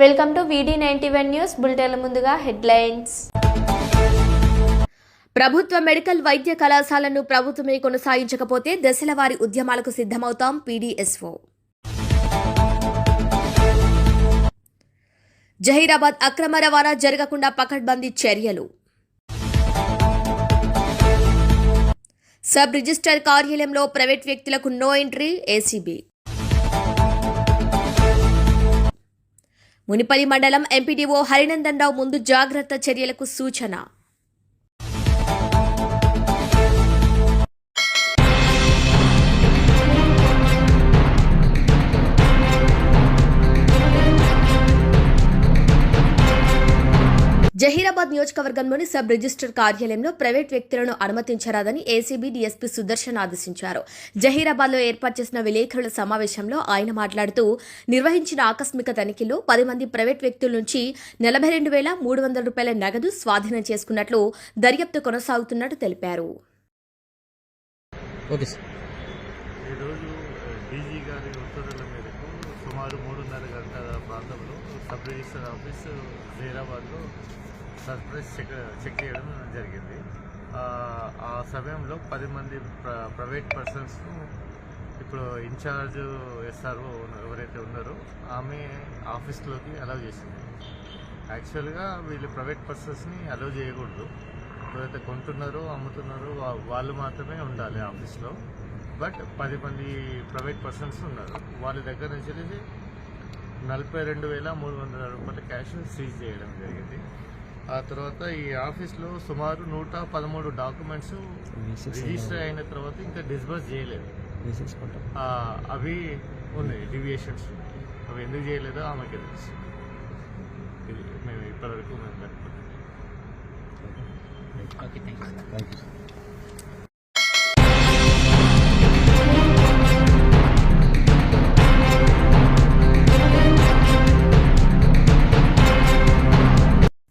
Welcome to VD ninety one news బులెటిన్ల ముందుగా headlines. ప్రభుత్వ medical వైద్య కళాశాలను ప్రభుత్వమే కొనసాగించకపోతే దశల వారి ఉద్యమాలకు సిద్ధమవుతాం పీడీఎస్ఓ. జహీరాబాద్ అక్రమ రవాణా జరగకుండా పకడ్బందీ చర్యలు. సబ్ రిజిస్టర్ కార్యాలయంలో ప్రైవేట్ వ్యక్తులకు నో ఎంట్రీ ఏసీబీ. మునిపల్లి మండలం ఎంపీడీఓ హరినందన్ రావు ముందు జాగ్రత్త చర్యలకు సూచన. జహీరాబాద్ నియోజకవర్గంలోని సబ్ రిజిస్టర్ కార్యాలయంలో ప్రైవేట్ వ్యక్తులను అనుమతించరాదని ఏసీబీ డీఎస్పీ సుదర్శన్ ఆదేశించారు. జహీరాబాద్లో ఏర్పాటు చేసిన విలేకరుల సమావేశంలో ఆయన మాట్లాడుతూ నిర్వహించిన ఆకస్మిక తనిఖీలో పది మంది ప్రైవేట్ వ్యక్తుల నుంచి నలభై రెండు వేల మూడు వందల రూపాయల నగదు స్వాధీనం చేసుకున్నట్లు దర్యాప్తు కొనసాగుతున్నట్టు తెలిపారు. Okay sir. ఈరోజు డీజీ గారి ఉత్తర్వుల మేరకు సుమారు మూడున్నర గంటల ప్రాంతంలో సబ్ రిజిస్టర్ ఆఫీస్ హైదరాబాద్లో సర్ప్రైజ్ చెక్ చెక్ చేయడం జరిగింది. ఆ, సమయంలో పది మంది ప్ర ప్రైవేట్ పర్సన్స్ను ఇప్పుడు ఇన్ఛార్జ్ ఎస్ఆర్ఓ ఎవరైతే ఉన్నారో ఆమె ఆఫీస్లోకి అలౌ చేసింది. యాక్చువల్గా వీళ్ళు ప్రైవేట్ పర్సన్స్ని అలౌ చేయకూడదు. ఎవరైతే కొంటున్నారో అమ్ముతున్నారో వాళ్ళు మాత్రమే ఉండాలి ఆఫీస్లో. బట్ పది మంది ప్రైవేట్ పర్సన్స్ ఉన్నారు. వాళ్ళ దగ్గర నుంచి నలభై రెండు వేల మూడు వందల రూపాయల క్యాష్ సీజ్ చేయడం జరిగింది. ఆ తర్వాత ఈ ఆఫీస్లో సుమారు నూట పదమూడు డాక్యుమెంట్స్ రిజిస్టర్ అయిన తర్వాత ఇంకా డిస్బర్స్ చేయలేదు. అవి ఉన్నాయి డివియేషన్స్ అవి ఎందుకు చేయలేదో ఆమెకి తెలుసు. ఇది మేము ఇప్పటివరకు మేము okay thank you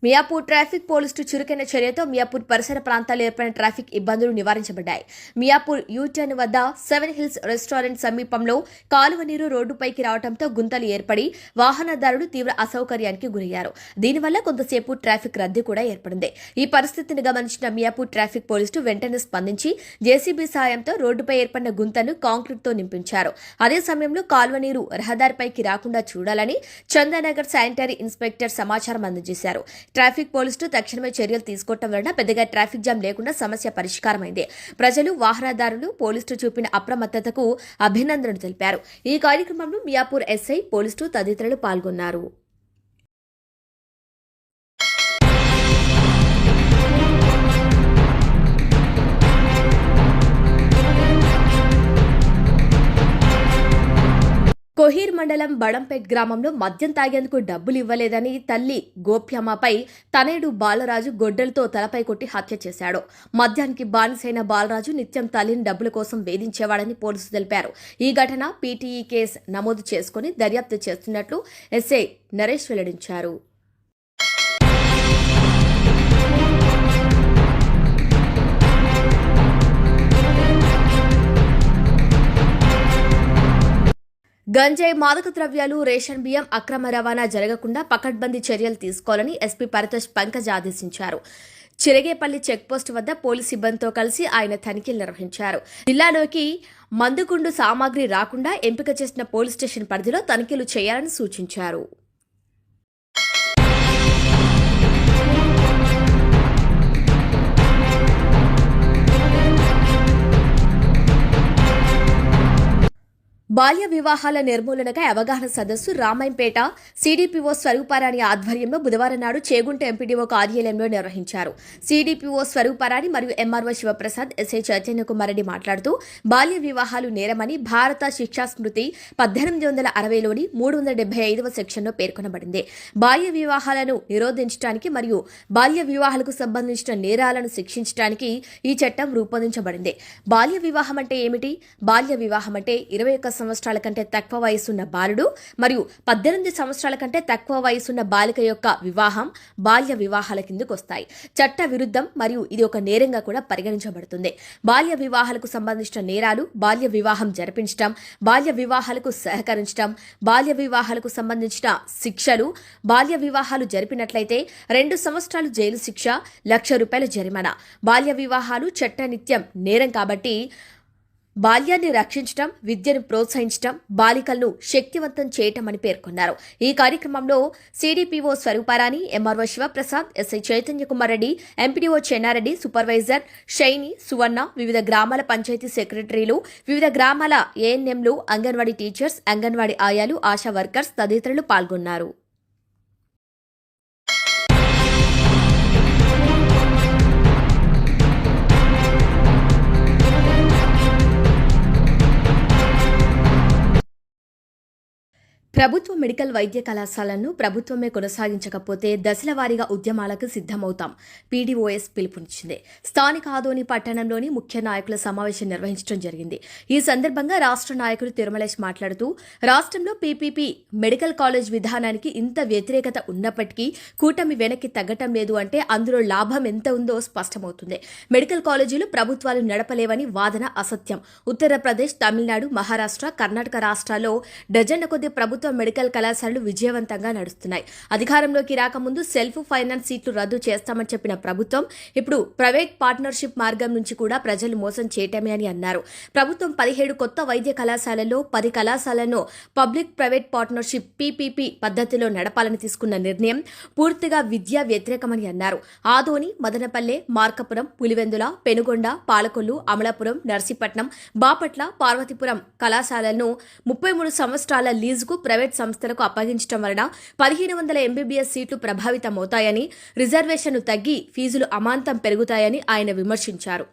Miyapur traffic పోలీసులు చురుకైన చర్యతో మియాపూర్ పరిసర ప్రాంతాల్లో ఏర్పడిన ట్రాఫిక్ ఇబ్బందులు నివారించబడ్డాయి. మియాపూర్ యూటర్న్ వద్ద సెవెన్ హిల్స్ రెస్టారెంట్ సమీపంలో కాలువ నీరు రోడ్డుపైకి రావడంతో గుంతలు ఏర్పడి వాహనదారులు తీవ్ర అసౌకర్యానికి గురయ్యారు. దీనివల్ల కొంతసేపు ట్రాఫిక్ రద్దీ కూడా ఏర్పడింది. ఈ పరిస్థితిని గమనించిన మియాపూర్ ట్రాఫిక్ పోలీసులు వెంటనే స్పందించి జేసీబీ సాయంతో రోడ్డుపై ఏర్పడిన గుంతను కాంక్రీట్తో నింపించారు. అదే సమయంలో కాలువ నీరు రహదారిపైకి రాకుండా చూడాలని చందానగర్ శానిటరీ ఇన్స్పెక్టర్ సమాచారం అందజేశారు. ట్రాఫిక్ పోలీసులు తక్షణమే చర్యలు తీసుకోవటం వలన పెద్దగా ట్రాఫిక్ జామ్ లేకుండా సమస్య పరిష్కారమైంది. ప్రజలు వాహనదారులు పోలీసులు చూపిన అప్రమత్తతకు అభినందనలు తెలిపారు. ఈ కార్యక్రమంలో మియాపూర్ ఎస్ఐ పోలీసులు తదితరులు పాల్గొన్నారు. కొహీర్ మండలం బడంపేట్ గ్రామంలో మద్యం తాగేందుకు డబ్బులు ఇవ్వలేదని తల్లి గోప్యమ్మపై తనయుడు బాలరాజు గొడ్డలతో తలపై కొట్టి హత్య చేశాడు. మద్యానికి బానిసైన బాలరాజు నిత్యం తల్లిని డబ్బుల కోసం వేధించేవాడని పోలీసులు తెలిపారు. ఈ ఘటన పీటీఈ కేసు నమోదు చేసుకుని దర్యాప్తు చేస్తున్నట్లు ఎస్ఐ నరేష్ వెల్లడించారు. గంజాయి మాదక ద్రవ్యాలు రేషన్ బియ్యం అక్రమ రవాణా జరగకుండా పకడ్బందీ చర్యలు తీసుకోవాలని ఎస్పీ పరితోష్ పంకజ్ ఆదేశించారు. చిరగేపల్లి చెక్పోస్ట్ వద్ద పోలీస్ సిబ్బందితో కలిసి ఆయన తనిఖీలు నిర్వహించారు. జిల్లాలోకి మందుగుండు సామాగ్రి రాకుండా ఎంపిక చేసిన పోలీస్ స్టేషన్ పరిధిలో తనిఖీలు చేయాలని సూచించారు. బాల్య వివాహాల నిర్మూలనకై అవగాహన సదస్సు రామాయంపేట సిడిపిఓ స్వరూపారాణి ఆధ్వర్యంలో బుధవారం నాడు చేగుంట ఎంపీడీఓ కార్యాలయంలో నిర్వహించారు. సిడిపిఓ స్వరూపారాణి మరియు ఎంఆర్ఓ శివప్రసాద్ ఎస్ఐ చైతన్య కుమార్ రెడ్డి మాట్లాడుతూ బాల్య వివాహాలు నేరమని భారత శిక్షా స్మృతి పద్దెనిమిది వందల అరవైలోని మూడు వందల డెబ్బై ఐదవ సెక్షన్లో పేర్కొనబడింది. బాల్య వివాహాలను నిరోధించడానికి మరియు బాల్య వివాహాలకు సంబంధించిన నేరాలను శిక్షించడానికి ఈ చట్టం రూపొందించబడింది. బాల్య వివాహం అంటే ఏమిటి? బాల్య వివాహం అంటే ఇరవై ఒక్క సంవత్సరాల కంటే తక్కువ వయసున్న బాలుడు మరియు పద్దెనిమిది సంవత్సరాల కంటే తక్కువ వయసున్న బాలిక యొక్క వివాహం బాల్య వివాహాల కిందకు వస్తాయి. చట్ట విరుద్ధం మరియు ఇది ఒక నేరంగా కూడా పరిగణించబడుతుంది. బాల్య వివాహాలకు సంబంధించిన నేరాలు బాల్య వివాహం జరిపించడం బాల్య వివాహాలకు సహకరించడం బాల్య వివాహాలకు సంబంధించిన శిక్షలు బాల్య వివాహాలు జరిపినట్లయితే రెండు సంవత్సరాలు జైలు శిక్ష లక్ష రూపాయల జరిమానా. బాల్య వివాహాలు చట్టనిత్యం నేరం కాబట్టి బాల్యాన్ని రక్షించడం విద్యను ప్రోత్సహించడం బాలికలను శక్తివంతం చేయటం అని పేర్కొన్నారు. ఈ కార్యక్రమంలో CDPO Swarooparani MRO Shivaprasad SI Chaitanya Kumar Reddy MPDO Chennareddy supervisor Shaini Suvarna వివిధ గ్రామాల పంచాయతీ సెక్రటరీలు వివిధ గ్రామాల ఏఎన్ఎంలు అంగన్వాడీ టీచర్స్ అంగన్వాడీ ఆయాలు ఆశా వర్కర్స్ తదితరులు పాల్గొన్నారు. ప్రభుత్వ మెడికల్ వైద్య కళాశాలను ప్రభుత్వమే కొనసాగించకపోతే దశల వారీగా ఉద్యమాలకు సిద్దమవుతాం పీడీఓఎస్ పిలుపునిచ్చింది. స్థానిక ఆదోని పట్టణంలోని ముఖ్య నాయకుల సమావేశం నిర్వహించడం జరిగింది. ఈ సందర్భంగా రాష్ట్ర నాయకులు తిరుమలేష్ మాట్లాడుతూ రాష్ట్రంలో పీపీపీ మెడికల్ కాలేజ్ విధానానికి ఇంత వ్యతిరేకత ఉన్నప్పటికీ కూటమి వెనక్కి తగ్గటం లేదు అంటే అందులో లాభం ఎంత ఉందో స్పష్టమవుతుంది. మెడికల్ కాలేజీలు ప్రభుత్వాలు నడపలేవని వాదన అసత్యం. ఉత్తరప్రదేశ్ తమిళనాడు మహారాష్ట్ర కర్ణాటక రాష్ట్రాల్లో డజన్ల కొద్ది ప్రభుత్వ మెడికల్ కళాశాలలు విజయవంతంగా నడుస్తున్నాయి. అధికారంలోకి రాకముందు సెల్ఫ్ ఫైనాన్స్ సీట్లు రద్దు చేస్తామని చెప్పిన ప్రభుత్వం ఇప్పుడు ప్రైవేట్ పార్ట్నర్షిప్ మార్గం నుంచి కూడా ప్రజలు మోసం చేయటమే అని అన్నారు. ప్రభుత్వం పదిహేడు కొత్త వైద్య కళాశాలల్లో పది కళాశాలను పబ్లిక్ ప్రైవేట్ పార్ట్నర్షిప్ పీపీపీ పద్ధతిలో నడపాలని తీసుకున్న నిర్ణయం పూర్తిగా విద్యా వ్యతిరేకమని అన్నారు. ఆదోని మదనపల్లె మార్కపురం పులివెందుల పెనుగొండ పాలకొల్లు అమలాపురం నర్సీపట్నం బాపట్ల పార్వతీపురం కళాశాలలను ముప్పై మూడు సంవత్సరాల లీజుకు ప్రైవేట్ సంస్థలకు అప్పగించడం వలన పదిహేను వందల ఎంబీబీఎస్ సీట్లు ప్రభావితమవుతాయని రిజర్వేషన్లు తగ్గి ఫీజులు అమాంతం పెరుగుతాయని ఆయన విమర్శించారు.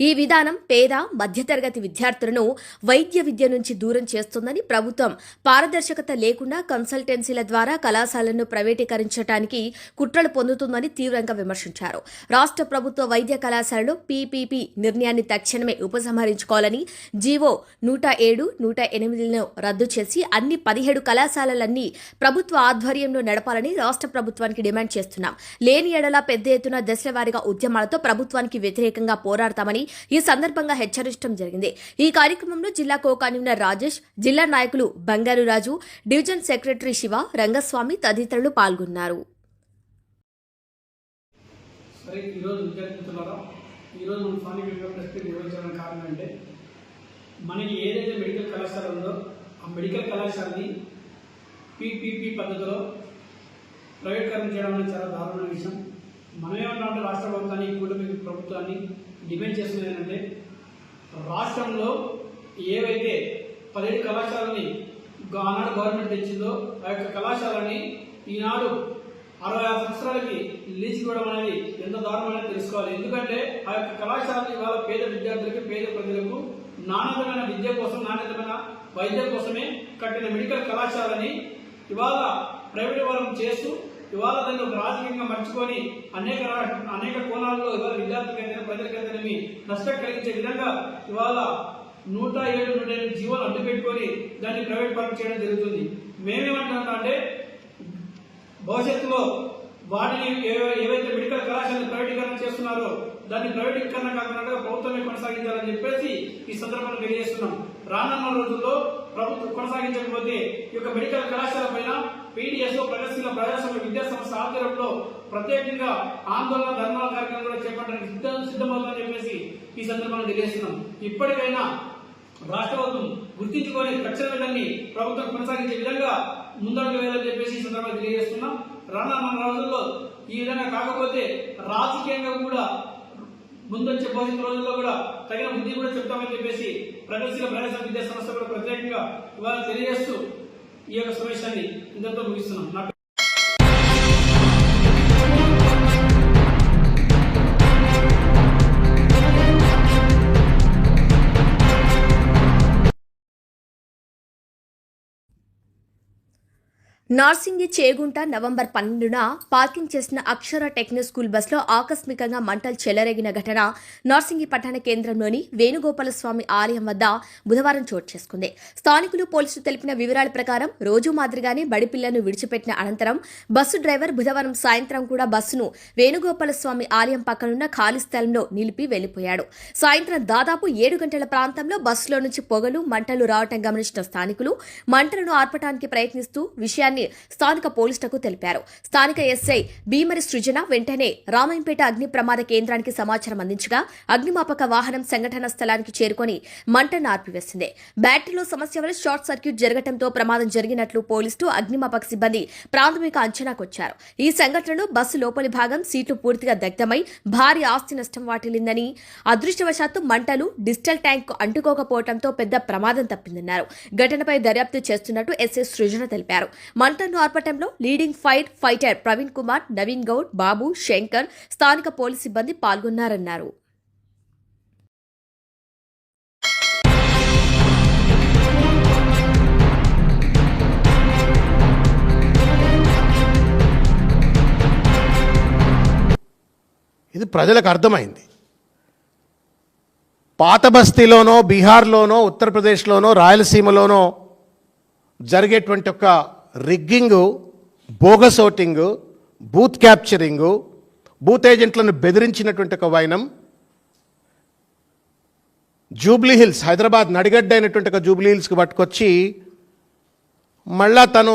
ఈ విధానం పేద మధ్యతరగతి విద్యార్థులను వైద్య విద్య నుంచి దూరం చేస్తుందని ప్రభుత్వం పారదర్శకత లేకుండా కన్సల్టెన్సీల ద్వారా కళాశాలను ప్రైవేటీకరించడానికి కుట్రలు పొందుతుందని తీవ్రంగా విమర్శించారు. రాష్ట్ర ప్రభుత్వ వైద్య కళాశాలలో పీపీపీ నిర్ణయాన్ని తక్షణమే ఉపసంహరించుకోవాలని జీవో నూట ఏడు నూట ఎనిమిదిలను రద్దు చేసి అన్ని పదిహేడు కళాశాలలన్నీ ప్రభుత్వ ఆధ్వర్యంలో నడపాలని రాష్ట్ర ప్రభుత్వానికి డిమాండ్ చేస్తున్నాం. లేని ఎడల పెద్ద ఎత్తున దశలవారీగా ఉద్యమాలతో ప్రభుత్వానికి వ్యతిరేకంగా చేస్తామని ఈ సందర్భంగా హెచ్చరించడం జరిగింది. ఈ కార్యక్రమంలో జిల్లా కో కన్వీనర్ రాజేష్ జిల్లా నాయకులు బంగారు రాజు డివిజన్ సెక్రటరీ శివ రంగస్వామి తదితరులు పాల్గొన్నారు. సరే ఈరోజు విద్యార్థి ఈరోజు మనం స్థానిక విద్యా నిర్వహించడానికి కారణం అంటే మనకి ఏదైతే మెడికల్ కళాశాల ఉందో ఆ మెడికల్ కళాశాలని పీపీపీ పద్ధతిలో ప్రైవేటీకరణ చేయడం అనేది చాలా దారుణ విషయం. మనమే ఉన్నామంటే రాష్ట్ర ప్రభుత్వాన్ని కూటమి ప్రభుత్వాన్ని డిమాండ్ చేస్తుంది ఏంటంటే రాష్ట్రంలో ఏవైతే పదిహేడు కళాశాలని ఆనాడు గవర్నమెంట్ తెచ్చిందో ఆ యొక్క కళాశాలని ఈనాడు అరవై ఆరు సంవత్సరాలకి లీజ్ ఇవ్వడం అనేది ఎంత దారుణమైనా తెలుసుకోవాలి. ఎందుకంటే ఆ యొక్క కళాశాల ఇవాళ పేద విద్యార్థులకి పేద ప్రజలకు నాణ్యతమైన విద్య కోసం నాణ్యతమైన వైద్యం కోసమే కట్టిన మెడికల్ కళాశాలని ఇవాళ ప్రైవేట్ వరం చేస్తూ ఇవాళ దాన్ని ఒక రాజకీయంగా మర్చిపోని అనేక అనేక కోణాల్లో ఇవాళ విద్యార్థులకైతే ప్రజలకైతేనేమి నష్టం కలిగించే విధంగా ఇవాళ నూట ఏడు నూట ఎనిమిది జీవోలు అడ్డు పెట్టుకొని దాన్ని ప్రైవేట్ పరం చేయడం జరుగుతుంది. మేమేమంటున్నాం అంటే భవిష్యత్తులో వాటిని ఏ- ఏవైతే మెడికల్ కళాశాలను ప్రైవేటీకరణ చేస్తున్నారో దాన్ని ప్రైవేటీకరణ కాకుండా ప్రభుత్వమే కొనసాగించాలని చెప్పేసి ఈ సందర్భంలో తెలియజేస్తున్నాం. రానున్న రోజుల్లో ప్రభుత్వం కొనసాగించకపోతే ఈ యొక్క మెడికల్ కళాశాల పైన పీడిఎస్ ప్రగతిశీల ప్రజాస్వామ్య విద్యా సంస్థ ఆధ్వర్యంలో ప్రత్యేకంగా ఆందోళన ధర్మాల కార్యక్రమం కూడా చేపట్టడానికి సిద్ధం సిద్ధమవుతుందని చెప్పేసి ఈ సందర్భంగా తెలియజేస్తున్నాం. ఇప్పటికైనా రాష్ట్ర ప్రభుత్వం గుర్తించుకొని తక్షణమే దాన్ని ప్రభుత్వం కొనసాగించే విధంగా ముందడుగు వేయాలని చెప్పేసి ఈ సందర్భంగా తెలియజేస్తున్నాం. రానున్న రోజుల్లో ఈ విధంగా కాకపోతే రాజకీయంగా కూడా ముందొచ్చే భవిష్యత్ రోజుల్లో కూడా తగిన బుద్ధి కూడా చెప్తామని చెప్పేసి ప్రగతిశీల ప్రజాస్వామ్య విద్యా సంస్థ కూడా ప్రత్యేకంగా ఇవాళ తెలియజేస్తూ ఈ యొక్క సమావేశాన్ని ఇంతటితో ముగిస్తున్నాం. నార్సింగి చేగుంట నవంబర్ పన్నెండున పార్కింగ్ చేసిన అక్షర టెక్నో స్కూల్ బస్సులో ఆకస్మికంగా మంటలు చెలరేగిన ఘటన నార్సింగి పట్టణ కేంద్రంలోని వేణుగోపాలస్వామి ఆలయం వద్ద బుధవారం చోటు చేసుకుంది. స్థానికులు పోలీసులు తెలిపిన వివరాల ప్రకారం రోజు మాదిరిగానే బడిపిల్లను విడిచిపెట్టిన అనంతరం బస్సు డ్రైవర్ బుధవారం సాయంత్రం కూడా బస్సును వేణుగోపాలస్వామి ఆలయం పక్కనున్న ఖాళీ స్థలంలో నిలిపి వెళ్ళిపోయాడు సాయంత్రం దాదాపు ఏడు గంటల ప్రాంతంలో బస్సులో నుంచి పొగలు మంటలు రావటం గమనించిన స్థానికులు మంటలను ఆర్పటానికి ప్రయత్నిస్తూ విషయాన్ని స్థానిక పోలీసులకు తెలిపారు. స్థానిక ఎస్ఐ భీమరి సృజన వెంటనే రామాయంపేట అగ్ని ప్రమాద కేంద్రానికి సమాచారం అందించగా అగ్నిమాపక వాహనం సంఘటన స్థలానికి చేరుకొని మంటను ఆర్పివేసింది బ్యాటరీలో సమస్య వల్ల షార్ట్ సర్క్యూట్ జరగడంతో ప్రమాదం జరిగినట్లు పోలీసులు అగ్నిమాపక సిబ్బంది ప్రాథమిక అంచనాకొచ్చారు. ఈ సంఘటనలో బస్సు లోపలి భాగం సీట్లు పూర్తిగా దగ్ధమై భారీ ఆస్తి నష్టం వాటిల్లిందని అదృష్టవశాత్తు మంటలు డిజిటల్ ట్యాంక్ అంటుకోకపోవడంతో పెద్ద ప్రమాదం తప్పిందన్నారు. ఘటనపై దర్యాప్తు చేస్తున్నట్టు ఎస్ఎస్ సృజన తెలిపారు. మంటను ఆర్పటంలో leading fire fighter Praveen Kumar Naveen Goud Babu Shankar స్థానిక పోలీస్ సిబ్బంది పాల్గొన్నారన్నారు. ఇది ప్రజలకు అర్థమైంది. పాత బస్తీలోనో బీహార్లోనో ఉత్తరప్రదేశ్లోనో రాయలసీమలోనో జరిగేటువంటి ఒక rigging bogus voting booth capturing booth ఏజెంట్లను బెదిరించినటువంటి ఒక వైనం జూబ్లీ హిల్స్ హైదరాబాద్ నడిగడ్డ అయినటువంటి ఒక జూబ్లీ హిల్స్కి పట్టుకొచ్చి మళ్ళా తను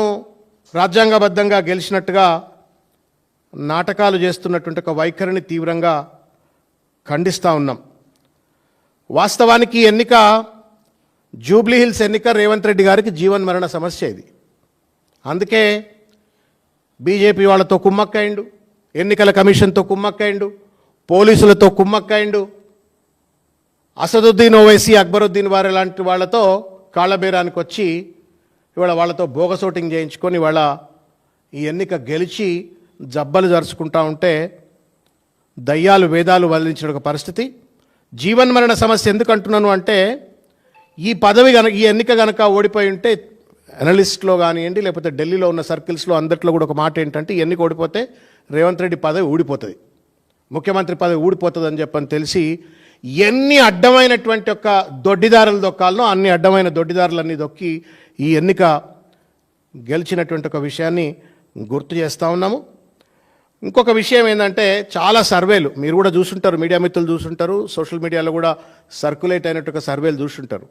రాజ్యాంగబద్ధంగా గెలిచినట్టుగా నాటకాలు చేస్తున్నటువంటి ఒక వైఖరిని తీవ్రంగా ఖండిస్తూ ఉన్నాం. వాస్తవానికి ఈ ఎన్నిక జూబ్లీ హిల్స్ ఎన్నిక రేవంత్ రెడ్డి గారికి జీవన్ మరణ సమస్య ఇది. అందుకే బీజేపీ వాళ్ళతో కుమ్మక్కయిండు ఎన్నికల కమిషన్తో కుమ్మక్కయిండు పోలీసులతో కుమ్మక్కయిండు. అసదుద్దీన్ ఓవైసీ అక్బరుద్దీన్ వారి లాంటి వాళ్ళతో కాళ్ళబేరానికి వచ్చి ఇవాళ వాళ్ళతో బోగసోటింగ్ చేయించుకొని ఇవాళ ఈ ఎన్నిక గెలిచి జబ్బలు జరుచుకుంటా ఉంటే దయ్యాలు వేదాలు వదిలించిన ఒక పరిస్థితి. జీవన్మరణ సమస్య ఎందుకు అంటున్నాను అంటే ఈ పదవి గనక ఈ ఎన్నిక గనక ఓడిపోయి ఉంటే అనలిస్ట్లో కానివ్వండి లేకపోతే ఢిల్లీలో ఉన్న సర్కిల్స్లో అందరిలో కూడా ఒక మాట ఏంటంటే ఇవన్నీ ఓడిపోతే రేవంత్ రెడ్డి పదవి ఊడిపోతుంది. ముఖ్యమంత్రి పదవి ఊడిపోతుందని చెప్పని తెలిసి ఎన్ని అడ్డమైనటువంటి ఒక దొడ్డిదారులు దొక్కాలనో అన్ని అడ్డమైన దొడ్డిదారులన్నీ దొక్కి ఈ ఎన్నిక గెలిచినటువంటి ఒక విషయాన్ని గుర్తు చేస్తూ ఉన్నాము. ఇంకొక విషయం ఏంటంటే చాలా సర్వేలు మీరు కూడా చూసుంటారు మీడియా మిత్రులు చూసుంటారు సోషల్ మీడియాలో కూడా సర్క్యులేట్ అయినట్టు ఒక సర్వేలు చూసుంటారు.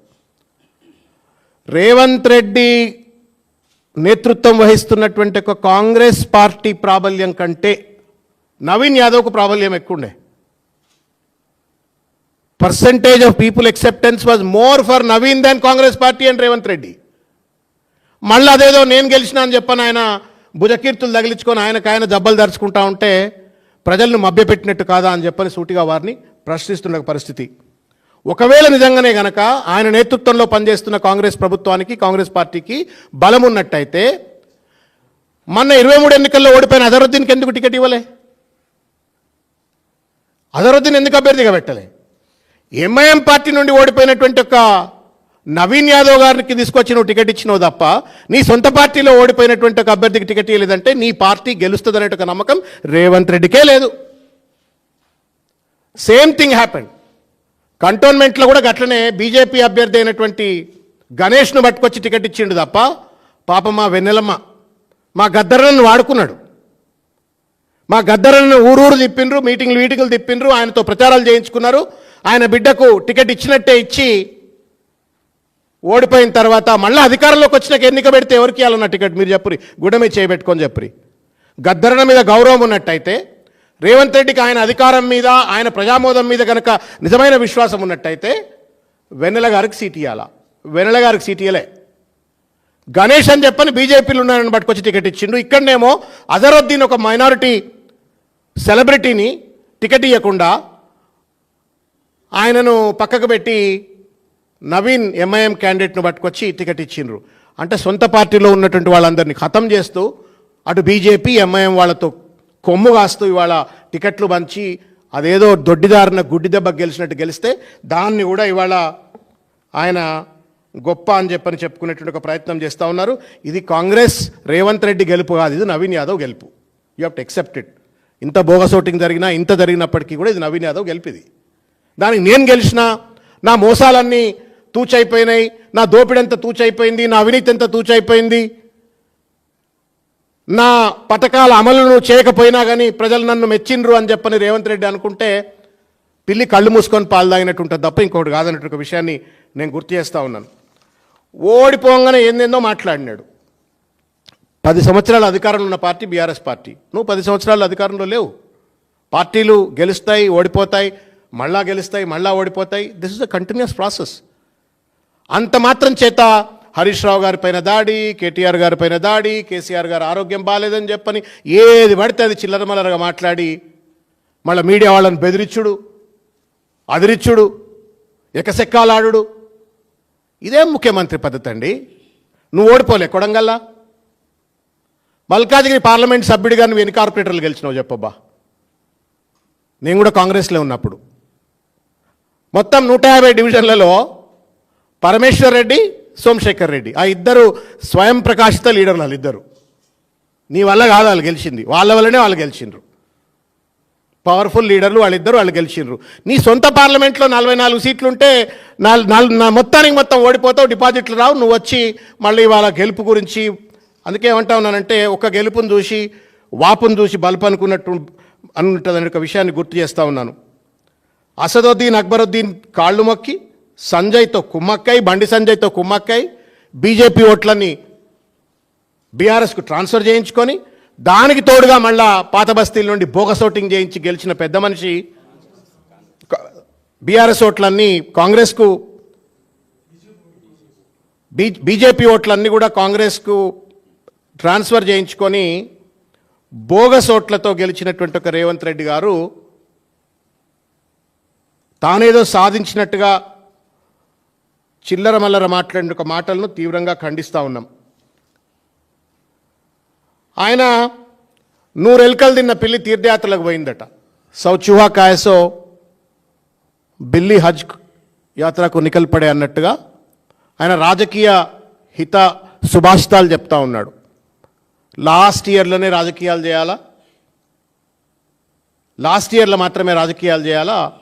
రేవంత్ రెడ్డి నేతృత్వం వహిస్తున్నటువంటి ఒక కాంగ్రెస్ పార్టీ ప్రాబల్యం కంటే నవీన్ యాదవ్కు ప్రాబల్యం ఎక్కువండే. Percentage of people acceptance was more for Naveen than Congress party and Revanth Reddy మళ్ళీ అదేదో నేను గెలిచినా అని చెప్పని ఆయన భుజకీర్తులు తగిలించుకొని ఆయనకు ఆయన జబ్బలు దరుచుకుంటా ఉంటే ప్రజలను మభ్యపెట్టినట్టు కాదా అని చెప్పని సూటిగా వారిని ప్రశ్నిస్తున్న పరిస్థితి. ఒకవేళ నిజంగానే గనక ఆయన నేతృత్వంలో పనిచేస్తున్న కాంగ్రెస్ ప్రభుత్వానికి కాంగ్రెస్ పార్టీకి బలం ఉన్నట్టయితే మొన్న ఇరవై మూడు ఎన్నికల్లో ఓడిపోయిన అజరుద్దీన్కి ఎందుకు టికెట్ ఇవ్వలే? అజరుద్దీన్ ఎందుకు అభ్యర్థిగా పెట్టలే? ఎంఐఎం పార్టీ నుండి ఓడిపోయినటువంటి ఒక నవీన్ యాదవ్ గారికి తీసుకొచ్చి నువ్వు టికెట్ ఇచ్చినావు తప్ప నీ సొంత పార్టీలో ఓడిపోయినటువంటి ఒక అభ్యర్థికి టికెట్ ఇవ్వలేదంటే నీ పార్టీ గెలుస్తుంది ఒక నమ్మకం రేవంత్ రెడ్డికే లేదు. సేమ్ థింగ్ హ్యాపెండ్ కంటోన్మెంట్లో కూడా గట్లనే బీజేపీ అభ్యర్థి అయినటువంటి గణేష్ను పట్టుకొచ్చి టికెట్ ఇచ్చిండు తప్ప పాప మా వెన్నెలమ్మ మా గద్దరను వాడుకున్నాడు. మా గద్దరను ఊరూరు తిప్పిండ్రు మీటింగ్లు వీటికలు తిప్పిండ్రు ఆయనతో ప్రచారాలు చేయించుకున్నారు. ఆయన బిడ్డకు టికెట్ ఇచ్చినట్టే ఇచ్చి ఓడిపోయిన తర్వాత మళ్ళీ అధికారంలోకి వచ్చినాక ఎన్నిక పెడితే ఎవరికి ఇవ్వాలన్న టికెట్ మీరు చెప్పురి? గుడమే చేయబెట్టుకొని చెప్పురి. గద్దరన మీద గౌరవం ఉన్నట్టయితే రేవంత్ రెడ్డికి ఆయన అధికారం మీద ఆయన ప్రజామోదం మీద కనుక నిజమైన విశ్వాసం ఉన్నట్టయితే వెన్నెల గారికి సీట్ ఇవ్వాలా వెన్నెల గారికి సీట్ ఇవ్వలే గణేష్ అని చెప్పని బీజేపీలు ఉన్నారని పట్టుకొచ్చి టికెట్ ఇచ్చిండు ఇక్కడనేమో అజరుద్దీన్ ఒక మైనారిటీ సెలబ్రిటీని టికెట్ ఇవ్వకుండా ఆయనను పక్కకు పెట్టి నవీన్ ఎంఐఎం క్యాండిడేట్ను పట్టుకొచ్చి టికెట్ ఇచ్చిండ్రు. అంటే సొంత పార్టీలో ఉన్నటువంటి వాళ్ళందరినీ ఖతం చేస్తూ అటు బీజేపీ ఎంఐఎం వాళ్ళతో కొమ్ము కాస్తూ ఇవాళ టికెట్లు పంచి అదేదో దొడ్డిదారిన గుడ్డి దెబ్బ గెలిచినట్టు గెలిస్తే దాన్ని కూడా ఇవాళ ఆయన గొప్ప అని చెప్పని చెప్పుకునేటువంటి ఒక ప్రయత్నం చేస్తూ ఉన్నారు. ఇది కాంగ్రెస్ రేవంత్ రెడ్డి గెలుపు కాదు ఇది నవీన్ యాదవ్ గెలుపు. యూ హ్యావ్ టు accept ఇంత బోగసోటింగ్ జరిగినా ఇంత జరిగినప్పటికీ కూడా ఇది నవీన్ యాదవ్ గెలిపిది దానికి నేను గెలిచినా నా మోసాలన్నీ తూచైపోయినాయి నా దోపిడంతా తూచైపోయింది నా అవినీతి ఎంత తూచైపోయింది నా పథకాల అమలును చేయకపోయినా కానీ ప్రజలు నన్ను మెచ్చిండ్రు అని చెప్పని రేవంత్ రెడ్డి అనుకుంటే పిల్లి కళ్ళు మూసుకొని పాలు తాగినట్టు ఉంటుంది తప్ప ఇంకోటి కాదన్నట్టు ఒక విషయాన్ని నేను గుర్తు చేస్తూ ఉన్నాను. ఓడిపోగానే ఏందేందో మాట్లాడినాడు. పది సంవత్సరాల అధికారంలో ఉన్న పార్టీ బీఆర్ఎస్ పార్టీ. నువ్వు పది సంవత్సరాల అధికారంలో లేవు. పార్టీలు గెలుస్తాయి ఓడిపోతాయి మళ్ళా గెలుస్తాయి మళ్ళా ఓడిపోతాయి. This is a continuous process అంత మాత్రం చేత హరీష్ రావు గారి పైన దాడి కేటీఆర్ గారి పైన దాడి కేసీఆర్ గారు ఆరోగ్యం బాగాలేదని చెప్పని ఏది పడితే అది చిల్లరమల్లరగా మాట్లాడి మళ్ళీ మీడియా వాళ్ళని బెదిరించుడు అదిరిచ్చుడు ఎకసెక్కాలాడు ఇదేం ముఖ్యమంత్రి పద్ధతి అండి. నువ్వు ఓడిపోలే కొడంగల్లా. మల్కాజిగిరి పార్లమెంట్ సభ్యుడిగా నువ్వు ఎన్ని కార్పొరేటర్లు గెలిచినావు చెప్పబ్బా. నేను కూడా కాంగ్రెస్లో ఉన్నప్పుడు. మొత్తం నూట యాభై డివిజన్లలో పరమేశ్వర్ రెడ్డి సోమశేఖర్ రెడ్డి. ఆ ఇద్దరు స్వయం ప్రకాశిత లీడర్లు వాళ్ళు ఇద్దరు. నీ వల్ల కాదు వాళ్ళు గెలిచింది. వాళ్ళ వల్లనే వాళ్ళు గెలిచిండ్రు. పవర్ఫుల్ లీడర్లు వాళ్ళిద్దరు వాళ్ళు గెలిచిండ్రు. నీ సొంత పార్లమెంట్లో నలభై నాలుగు సీట్లు ఉంటే నా మొత్తానికి మొత్తం ఓడిపోతావు డిపాజిట్లు రావు నువ్వు వచ్చి మళ్ళీ వాళ్ళ గెలుపు గురించి అందుకే ఏమంటా ఉన్నానంటే ఒక గెలుపుని చూసి వాపును చూసి బల్పు అనుకున్నట్టు అని ఒక విషయాన్ని గుర్తు చేస్తూ ఉన్నాను. అసదుద్దీన్ అక్బరుద్దీన్ కాళ్ళు మొక్కి సంజయ్తో కుమ్మక్కై బండి సంజయ్తో కుమ్మక్కై బీజేపీ ఓట్లని బీఆర్ఎస్కు ట్రాన్స్ఫర్ చేయించుకొని దానికి తోడుగా మళ్ళా పాత బస్తీల నుండి బోగస్ ఓటింగ్ చేయించి గెలిచిన పెద్ద మనిషి బీఆర్ఎస్ ఓట్లన్నీ కాంగ్రెస్కు బీ బీజేపీ ఓట్లన్నీ కూడా కాంగ్రెస్కు ట్రాన్స్ఫర్ చేయించుకొని బోగస్ ఓట్లతో గెలిచినటువంటి ఒక రేవంత్ రెడ్డి గారు తానేదో సాధించినట్టుగా చిల్లర మల్లర మాట్లాడిన ఒక మాటలను తీవ్రంగా ఖండిస్తూ ఉన్నాం. ఆయన నూరెల్కలు తిన్న పిల్లి తీర్థయాత్రలకు పోయిందట. సౌచుహా కాయసో బిల్లి హజ్ యాత్రకు నికల్పడే అన్నట్టుగా ఆయన రాజకీయ హిత సుభాషితాలు చెప్తా ఉన్నాడు. లాస్ట్ ఇయర్లోనే రాజకీయాలు చేయాలా? లాస్ట్ ఇయర్లో మాత్రమే రాజకీయాలు చేయాలా?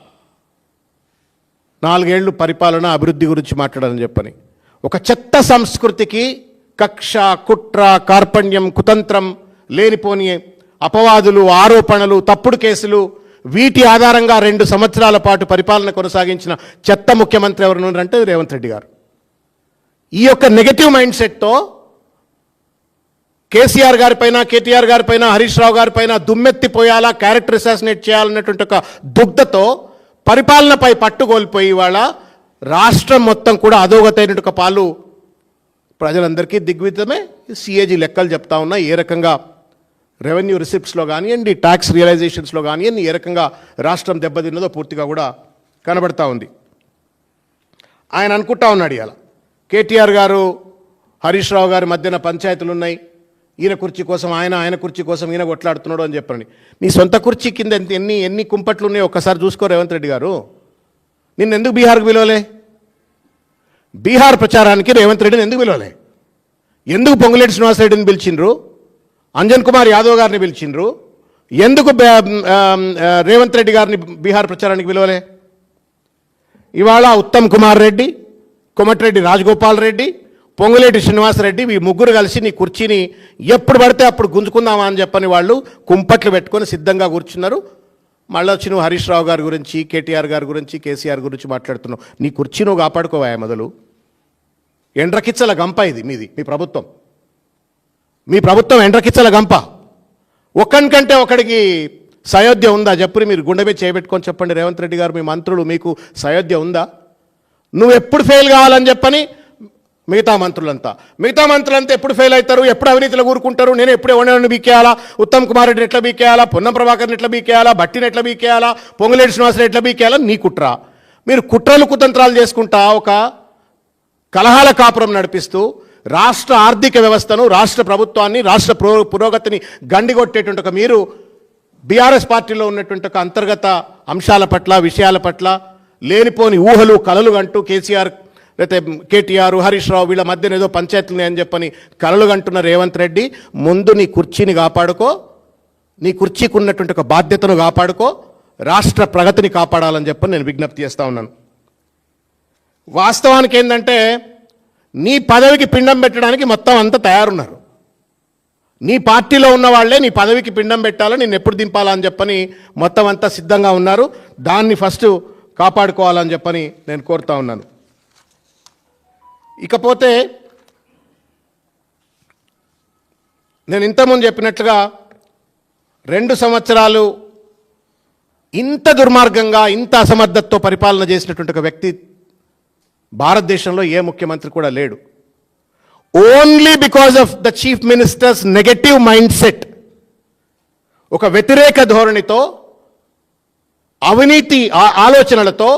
నాలుగేళ్ళు పరిపాలన అభివృద్ధి గురించి మాట్లాడాలని చెప్పని. ఒక చెత్త సంస్కృతికి కక్ష కుట్ర కార్పణ్యం కుతంత్రం లేనిపోని అపవాదులు ఆరోపణలు తప్పుడు కేసులు వీటి ఆధారంగా రెండు సంవత్సరాల పాటు పరిపాలన కొనసాగించిన చెత్త ముఖ్యమంత్రి ఎవరు అంటే రేవంత్ రెడ్డి గారు. ఈ యొక్క నెగటివ్ మైండ్ సెట్తో కేసీఆర్ గారిపైన కేటీఆర్ గారిపైన హరీష్ రావు గారిపైన దుమ్మెత్తిపోయాలా క్యారెక్టర్ అసాసినేట్ చేయాలన్నటువంటి ఒక దుగ్ధతో పరిపాలనపై పట్టు కోల్పోయి ఇవాళ రాష్ట్రం మొత్తం కూడా అధోగతైనటువంటి పాలు ప్రజలందరికీ దిగ్వితమే సిఏజీ లెక్కలు చెప్తా ఉన్నా ఏ రకంగా రెవెన్యూ రిసిప్ట్స్లో కానివ్వండి ట్యాక్స్ రియలైజేషన్స్లో కానివ్వండి ఏ రకంగా రాష్ట్రం దెబ్బతిన్నదో పూర్తిగా కూడా కనబడతా ఉంది. ఆయన అనుకుంటా ఉన్నాడు ఇలా కేటీఆర్ గారు హరీష్ రావు గారి మధ్యన పంచాయతీలు ఉన్నాయి ఈయన కుర్చీ కోసం ఆయన ఆయన కుర్చీ కోసం ఈయన కొట్లాడుతున్నాడు అని చెప్పండి. నీ సొంత కుర్చీ కింద ఎంత- ఎన్ని ఎన్ని కుంపట్లు ఉన్నాయో ఒక్కసారి చూసుకో రేవంత్ రెడ్డి గారు. నిన్ను ఎందుకు బీహార్కు పిలవలే? బీహార్ ప్రచారానికి రేవంత్ రెడ్డిని ఎందుకు పిలవలే? ఎందుకు పొంగులేటి శ్రీనివాసరెడ్డిని పిలిచిండ్రు? అంజన్ కుమార్ యాదవ్ గారిని పిలిచిండ్రు? ఎందుకు రేవంత్ రెడ్డి గారిని బీహార్ ప్రచారానికి పిలవలే? ఇవాళ ఉత్తమ్ కుమార్ రెడ్డి కొమటిరెడ్డి రాజగోపాల్ రెడ్డి పొంగులేటి శ్రీనివాసరెడ్డి ఈ ముగ్గురు కలిసి నీ కుర్చీని ఎప్పుడు పడితే అప్పుడు గుంజుకుందామా అని చెప్పని వాళ్ళు కుంపట్లు పెట్టుకొని సిద్ధంగా కూర్చున్నారు. మళ్ళీ వచ్చి నువ్వు హరీష్ రావు గారి గురించి కేటీఆర్ గారి గురించి కేసీఆర్ గురించి మాట్లాడుతున్నావు. నీ కుర్చీ నువ్వు కాపాడుకోవా మొదలు? ఎండ్రకిచ్చల గంప ఇది మీది మీ ప్రభుత్వం. మీ ప్రభుత్వం ఎండ్రకిచ్చల గంప. ఒక్కనికంటే ఒకడికి సయోధ్య ఉందా? చెప్పుని మీరు గుండె మీద చేయబెట్టుకొని చెప్పండి. రేవంత్ రెడ్డి గారు మీ మంత్రులు మీకు సయోధ్య ఉందా? నువ్వు ఎప్పుడు ఫెయిల్ కావాలని చెప్పని మిగతా మంత్రులంతా. మిగతా మంత్రులంతా ఎప్పుడు ఫెయిల్ అవుతారు? ఎప్పుడు అవినీతిలో కూరుకుంటారు? నేను ఎప్పుడు ఎవరిని బీకేయాలా? ఉత్తమ్ కుమార్ రెడ్డిని ఎట్లా బీకేయాలా? పొన్నం ప్రభాకర్ని ఎట్లా బీకేయాలా? బట్టిని ఎట్లా బీకేయాలా? పొంగులేటి శ్రీనివాసని ఎట్లా బీకేయాలా? నీ కుట్ర. మీరు కుట్రలు కుతంత్రాలు చేసుకుంటా ఒక కలహాల కాపురం నడిపిస్తూ రాష్ట్ర ఆర్థిక వ్యవస్థను రాష్ట్ర ప్రభుత్వాన్ని రాష్ట్ర పురో పురోగతిని గండిగొట్టేటువంటి ఒక మీరు బీఆర్ఎస్ పార్టీలో ఉన్నటువంటి ఒక అంతర్గత అంశాల పట్ల విషయాల పట్ల లేనిపోని ఊహలు కలలు అంటూ కేసీఆర్ లేకపోతే కేటీఆర్ హరీష్ రావు వీళ్ళ మధ్యన ఏదో పంచాయతీలు అని చెప్పని కలలు కంటున్న రేవంత్ రెడ్డి ముందు నీ కుర్చీని కాపాడుకో నీ కుర్చీకి ఉన్నటువంటి ఒక బాధ్యతను కాపాడుకో రాష్ట్ర ప్రగతిని కాపాడాలని చెప్పని నేను విజ్ఞప్తి చేస్తా ఉన్నాను. వాస్తవానికి ఏంటంటే నీ పదవికి పిండం పెట్టడానికి మొత్తం అంతా తయారున్నారు. నీ పార్టీలో ఉన్న వాళ్ళే నీ పదవికి పిండం పెట్టాలని నేను ఎప్పుడు దింపాలా అని చెప్పని మొత్తం అంతా సిద్ధంగా ఉన్నారు. దాన్ని ఫస్ట్ కాపాడుకోవాలని చెప్పని నేను కోరుతా ఉన్నాను. ఇకపోతే నేను ఇంతకుముందు చెప్పినట్లుగా రెండు సంవత్సరాలు ఇంత దుర్మార్గంగా ఇంత అసమర్థతతో పరిపాలన చేసినటువంటి ఒక వ్యక్తి భారతదేశంలో ఏ ముఖ్యమంత్రి కూడా లేడు. Only because of the chief ministers negative mind set ఒక వ్యతిరేక ధోరణితో అవినీతి ఆ- ఆలోచనలతో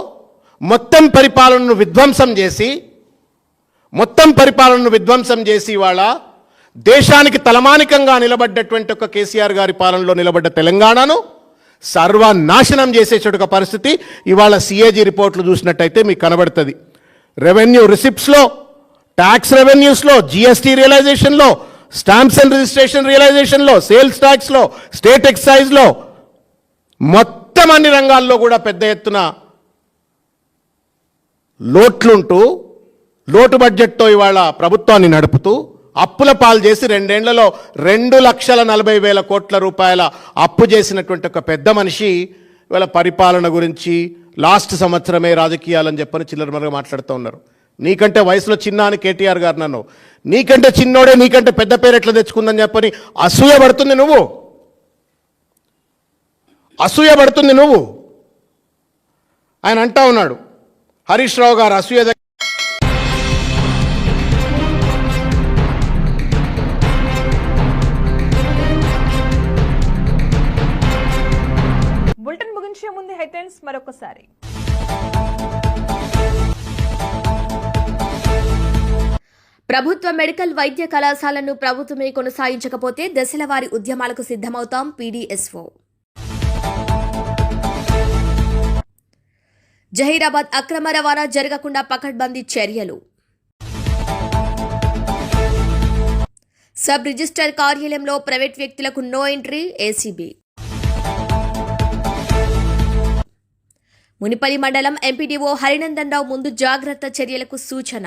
మొత్తం పరిపాలనను విధ్వంసం చేసి మొత్తం పరిపాలనను విధ్వంసం చేసి ఇవాళ దేశానికి తలమానికంగా నిలబడ్డటువంటి ఒక కేసీఆర్ గారి పాలనలో నిలబడ్డ తెలంగాణను సర్వనాశనం చేసేటువంటి ఒక పరిస్థితి. ఇవాళ సిఏజీ రిపోర్ట్లు చూసినట్టయితే మీకు కనబడుతుంది. రెవెన్యూ రిసిప్ట్స్లో ట్యాక్స్ రెవెన్యూస్లో జిఎస్టీ రియలైజేషన్లో స్టాంప్స్ అండ్ రిజిస్ట్రేషన్ రియలైజేషన్లో సేల్స్ ట్యాక్స్లో స్టేట్ ఎక్సైజ్లో మొత్తం అన్ని రంగాల్లో కూడా పెద్ద ఎత్తున లోట్లుంటూ లోటు బడ్జెట్తో ఇవాళ ప్రభుత్వాన్ని నడుపుతూ అప్పుల పాలు చేసి రెండేళ్ళలో రెండు లక్షల నలభై వేల కోట్ల రూపాయల అప్పు చేసినటువంటి ఒక పెద్ద మనిషి ఇవాళ పరిపాలన గురించి లాస్ట్ సంవత్సరమే రాజకీయాలని చెప్పని చిల్లరమరగా మాట్లాడుతూ ఉన్నారు. నీకంటే వయసులో చిన్న అని కేటీఆర్ గారు నన్ను. నీకంటే చిన్నోడే నీకంటే పెద్ద పేరు ఎట్లా తెచ్చుకుందని చెప్పని అసూయ పడుతుంది నువ్వు. అసూయ పడుతుంది నువ్వు. ఆయన అంటా ఉన్నాడు. హరీష్ రావు గారు అసూయ మరొకసారి ప్రభుత్వ మెడికల్ వైద్య కళాశాలను ప్రభుత్వమే కొనసాగించకపోతే దశల వారి ఉద్యమాలకు సిద్ధమవుతాం పీడీఎస్ఓ. జహీరాబాద్ అక్రమ రవాణా జరగకుండా పకడ్బందీ చర్యలు. సబ్ రిజిస్టర్ కార్యాలయంలో ప్రైవేట్ వ్యక్తులకు నో ఎంట్రీ ఏసీబీ. మునిపల్లి మండలం ఎంపీడీఓ హరినందన్ రావు ముందు జాగ్రత్త చర్యలకు సూచన.